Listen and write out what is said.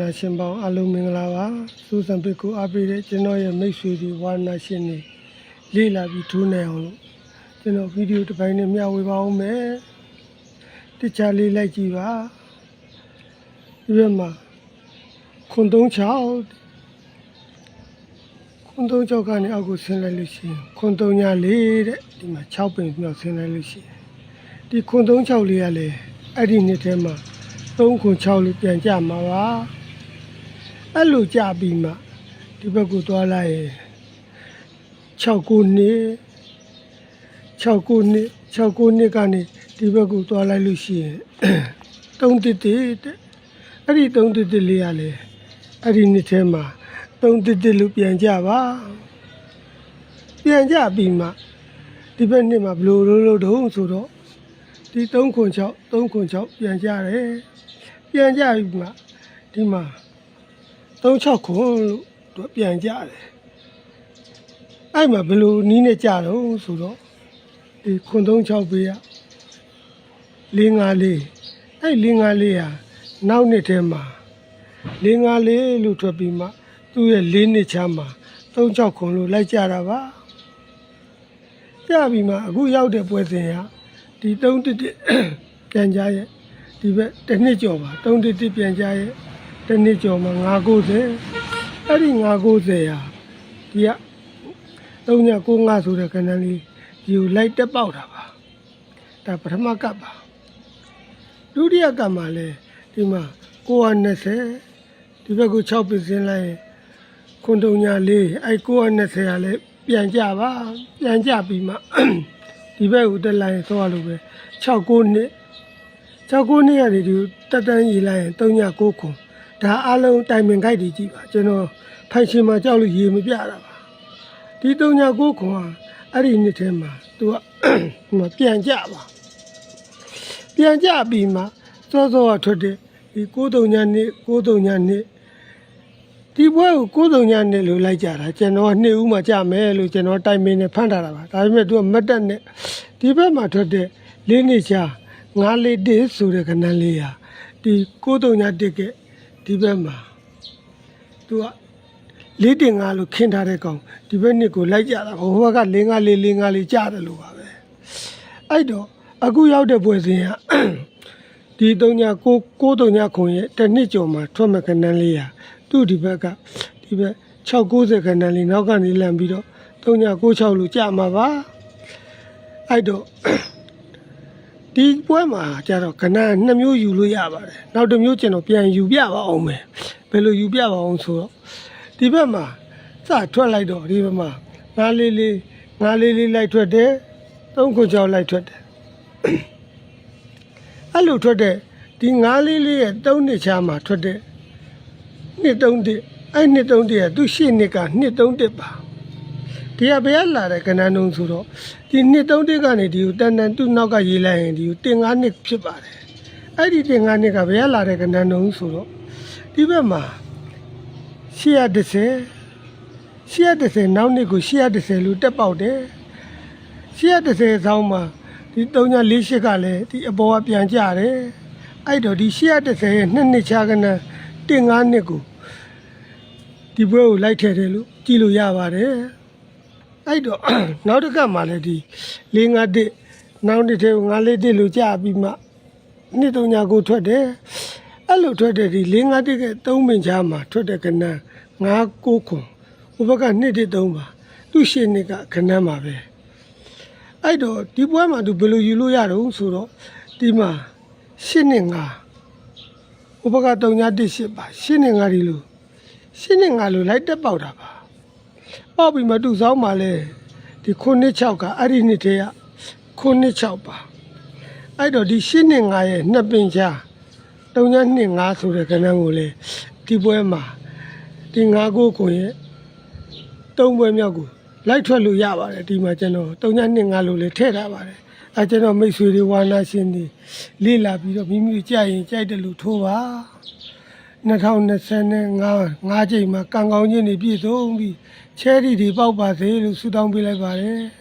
နာရှင်ပေါင်းအလုံးမင်္ဂလာပါစူးစံပစ်ကိုအားပေးတဲ့ကျွန်တော်ရဲ့မိတ်ဆွေတွေဝါနာရှင်တွေလေးလာပြီးထိုးနေအောင်လို့ကျွန်တော်ဗီဒီယိုတစ်ပိုင်းနဲ့မျှဝေပါအောင်မယ်တခြားလေးလိုက်ကြည့်ပါဒီဘက်မှာခွန်သုံးချောင်းခွန်သုံးချောင်းကနေအောက်ကိုဆင်းလိုက်လို့ရှိရင်ခွန်သုံးညာလေးတဲ့ဒီမှာ6ပင်မြောက်ဆင်းလိုက်လို့ရှိရင်ဒီခွန်သုံးချောင်းလေးကလည်းအဲ့ဒီနှစ်ထဲမှာ 3ခွန်6လို့ပြန်ကြမှာပါအဲ့လိုကြပြီးမှဒီဘက်ကိုသွားလိုက်ရင်6ခုနှစ်6ခုနှစ်6ခုနှစ်ကနေဒီဘက်ကိုသွားလိုက်လို့ရှိရင်3တစ်တစ်တဲ့အဲ့ဒီ3တစ်တစ်လေးရလေအဲ့ဒီနှစ်ထဲမှာ3တစ်တစ်လို့ပြန်ကြပါပြန်ကြပြီးမှဒီဘက်နှစ်မှာဘယ်လိုလုပ်လို့တုံးဆိုတော့ ဒီ3ခွန်6 3ခွန်6ပြန်ကြတယ်ပြန်ကြပြီမှဒီမှာ36ခုလို့သူပြန်ကြတယ်အဲ့မှာဘယ်လိုနီးနေကြတော့ဆိုတော့ဒီခွန်36ပေးရ454အဲ့454ဟာနောက်နှစ်ထဲမှာ454လို့ထွက်ပြီးမှသူ့ရဲ့၄နှစ်ချမ်းမှာ36ခုလို့လိုက်ကြတာပါကြပြီမှအခုရောက်တဲ့ပွဲစဉ်က ဒီ3တစ်တစ်ပြန်ကြရဲ့ဒီဘက်တစ်နှစ်ကျော်ပါ3တစ်တစ်ပြန်ကြရဲ့တစ်နှစ်ကျော်မှာ990အဲ့ဒီ990ဟာဒီက3995ဆိုတဲ့ခဏလေးဒီကိုလိုက်တက်ပေါက်တာပါဒါပထမကပ်ပါဒုတိယကပ်မှာလဲဒီမှာ920ဒီဘက်ကို6ပစ်စင်းလိုက်ရင်ခွန်တုံညာလေးအဲ့920ကလည်းပြန်ကြပါပြန်ကြပြီးမှ ဒီဘက်ကိုတက်လိုက်ရင်သွားလို့ပဲ69နှစ်6ခုနှစ်ရတယ်ဒီတက်တန်းရေးလိုက်ရင်3ည9ခုဒါအလုံးတိုင်ပင်ခိုက်တွေကြည့်ပါကျွန်တော်ဖိုင်ရှင်မှာကြောက်လို့ရေမပြတာပါဒီ3ည9ခုဟာအဲ့ဒီနှစ်ထဲမှာသူကဟိုမှာပြန်ကြပါပြန်ကြပြီးမှစောစောကထွက်တဲ့ဒီ9-3ညနှစ်9-3ညနှစ် ဒီဘွဲကို9-3ညနှစ်လို့လိုက်ကြတာကျွန်တော်ကနှစ်ဦးမှကြမယ်လို့ကျွန်တော်တိုင်ပင်နဲ့ဖမ်းထားတာပါဒါပေမဲ့သူကမတ်တက်နဲ့ဒီဘက်မှာထွက်တဲ့လေးနှစ်ချာငါးလေးတစ်ဆိုတဲ့ခဏလေးဟာဒီ9တုံညာတစ်ကဒီဘက်မှာသူကလေးတင်ငါလို့ခင်းထားတဲ့ကောင်ဒီဘက်နှစ်ကိုလိုက်ကြတာဟိုဘက်က၄ငါးလေး၄ငါးလေးကြားတယ်လို့ပါပဲအဲ့တော့အခုရောက်တဲ့ပွဲစဉ်ကဒီတုံညာ9 9တုံညာခွန်ရဲ့တစ်နှစ်ကျော်မှာထွက်မဲ့ခဏလေးဟာ သူ့ဒီဘက်ကဒီဘက်690ခဏလေးနောက်ကနေလန့်ပြီးတော့တုံညာ96လို့ကြာမှာပါအဲ့တော့ဒီပွဲမှာကျတော့ကဏ္ဍနှစ်မျိုးယူလို့ရပါတယ်နောက်တစ်မျိုးကျွန်တော်ပြန်ယူပြပါအောင်မယ်ဘယ်လိုယူပြပါအောင်ဆိုတော့ဒီဘက်မှာစထွက်လိုက်တော့ဒီဘက်မှာငါးလေးလေးငါးလေးလေးလိုက်ထွက်တယ်သုံးခုကြောက်လိုက်ထွက်တယ်အဲ့လိုထွက်တဲ့ဒီငါးလေးလေးရဲ့သုံးနှစ်ချာမှာထွက်တဲ့ နှစ်သုံးတစ်အဲ့နှစ်သုံးတစ်ရဲ့သူ့ရှေ့နှစ်ကနှစ်သုံးတစ်ပါဒီကဘယ်ကလာတဲ့ကဏ္ဍနှုံးဆိုတော့ဒီနှစ်သုံးတစ်ကနေဒီကိုတန်တန်သူ့နောက်ကရေးလိုက်ရင်ဒီကိုတင်ငါးနှစ်ဖြစ်ပါတယ်အဲ့ဒီတင်ငါးနှစ်ကဘယ်ကလာတဲ့ကဏ္ဍနှုံးဆိုတော့ဒီဘက်မှာ130 130နောက်နှစ်ကို130လို့တက်ပေါက်တယ်130ဆောင်းမှာဒီ348ကလည်းဒီအပေါ်ကပြန်ကြတယ်အဲ့တော့ဒီ130ရဲ့နှစ်နှစ်ချာကဏ္ဍတင်ငါးနှစ်ကို ဒီဘွဲကိုလိုက်ထည့်တယ်လို့ကြည့်လို့ရပါတယ်အဲ့တော့နောက်တစ်ခါမှလည်းဒီ၄၅တစ်နောက်တစ်ထဲ၅လေးတစ်လို့ကြာပြီးမှနှစ်သုံးညာကိုထွက်တယ်အဲ့လိုထွက်တဲ့ဒီ၄၅တစ်ကသုံးပင်ချာမှာထွက်တဲ့ကဏ္ဍ၅၉ခွန်ဟိုဘက်ကနှစ်တစ်သုံးပါသူ့ရှေ့နှစ်ကကဏ္ဍမှာပဲအဲ့တော့ဒီပွဲမှာသူဘယ်လိုယူလို့ရတော့ဆိုတော့ဒီမှာရှစ်နှစ်ငါဟိုဘက်က၃ညာတစ်ရှစ်ပါရှစ်နှစ်ငါဒီလို ရှစ်နှစ်ငါလို့လိုက်တက်ပေါက်တာပါပေါက်ပြီးမတူဆောင်ပါလေဒီခုနှစ်6ကအဲ့ဒီနှစ်တည်းကခုနှစ်6ပါအဲ့တော့ဒီရှင်းနှစ်9ရဲ့နှစ်ပင်ချာတုံညာနှစ်9ဆိုတဲ့ကဏ္ဍကိုလေဒီပွဲမှာဒီ9ကိုကိုရဲ့သုံးပွဲမြောက်ကိုလိုက်ထွက်လို့ရပါတယ်ဒီမှာကျွန်တော်တုံညာနှစ်9လို့လေထည့်ထားပါတယ်အဲကျွန်တော်မိတ်ဆွေတွေဝါနာရှင်တွေလေ့လာပြီးတော့မိမိကြိုက်ရင်ကြိုက်တယ်လို့ထိုးပါ 2025 5ကြိမ်မှာကံကောင်းခြင်းတွေပြည့်စုံပြီးချဲရီတွေပေါက်ပါစေလို့ဆုတောင်းပေးလိုက်ပါတယ်။